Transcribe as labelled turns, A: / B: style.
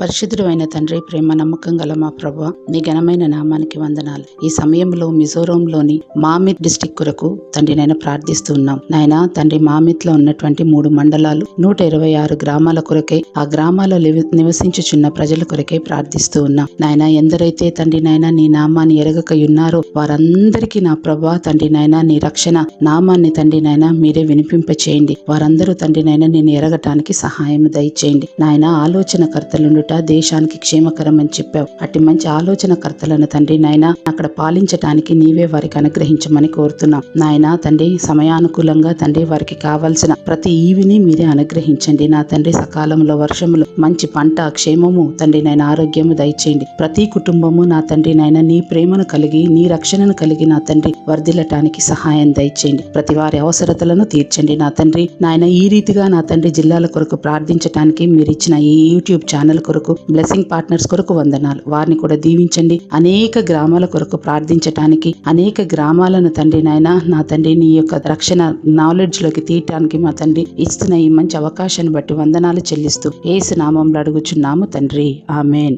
A: పరిశుద్ధుడు అయిన తండ్రి ప్రేమ నమ్మకం గల మా ప్రభ నీ ఘనమైన నామానికి వందనాలు. ఈ సమయంలో మిజోరంలోని మామిత్ డిస్టిక్ కొరకు తండ్రి నేను ప్రార్థిస్తున్నాం నాయన తండ్రి మామిత్లో ఉన్నటువంటి మూడు మండలాలు నూట ఇరవై ఆరు గ్రామాల కొరకే ఆ గ్రామాల్లో నివసించుచున్న ప్రజల కొరకే ప్రార్థిస్తూ ఉన్నాం. నాయన ఎందరైతే తండ్రి నాయన నీ నామాన్ని ఎరగక ఉన్నారో వారందరికీ నా ప్రభా తండ్రి నాయన నీ రక్షణ నామాన్ని తండ్రి నాయన మీరే వినిపింప చేయండి. వారందరూ తండ్రి నాయన నేను ఎరగటానికి సహాయం దయచేయండి. నాయన ఆలోచన కర్తలుండుట దేశానికి క్షేమకరం అని చెప్పావు. అట్టి మంచి ఆలోచన కర్తలను తండ్రి నాయన అక్కడ పాలించటానికి నీవే వారికి అనుగ్రహించమని కోరుతున్నాం. నాయన తండ్రి సమయానుకూలంగా తండ్రి వారికి కావాల్సిన ప్రతి ఈవిని మీరే అనుగ్రహించండి. నా తండ్రి సకాలంలో వర్షములు మంచి పంట క్షేమము తండ్రి నాయన ఆరోగ్యము దయచేయండి. ప్రతి కుటుంబము నా తండ్రి నాయన నీ ప్రేమను కలిగి నీ రక్షణను కలిగి నా తండ్రి వర్ధిల్లటానికి సహాయం దయచేయండి. ప్రతి వారి అవసరతలను తీర్చండి. నా తండ్రి నాయన ఈ రీతిగా నా తండ్రి జిల్లాల కొరకు ప్రార్థించటానికి మీరు ఇచ్చిన ఈ యూట్యూబ్ ఛానల్ కొరకు బ్లెస్సింగ్ పార్ట్నర్స్ కొరకు వందనాలు. వారిని కూడా దీవించండి. అనేక గ్రామాల కొరకు ప్రార్థించటానికి అనేక గ్రామాలను తండ్రి నాయన నా తండ్రి నీ యొక్క రక్షణ నాలెడ్జ్లోకి తీయటానికి మా తండ్రి ఇస్తున్న ఈ మంచి అవకాశాన్ని బట్టి వందనాలు చెల్లిస్తూ ఏసు నామంలో అడుగుచున్నాము తండ్రి. ఆమెన్.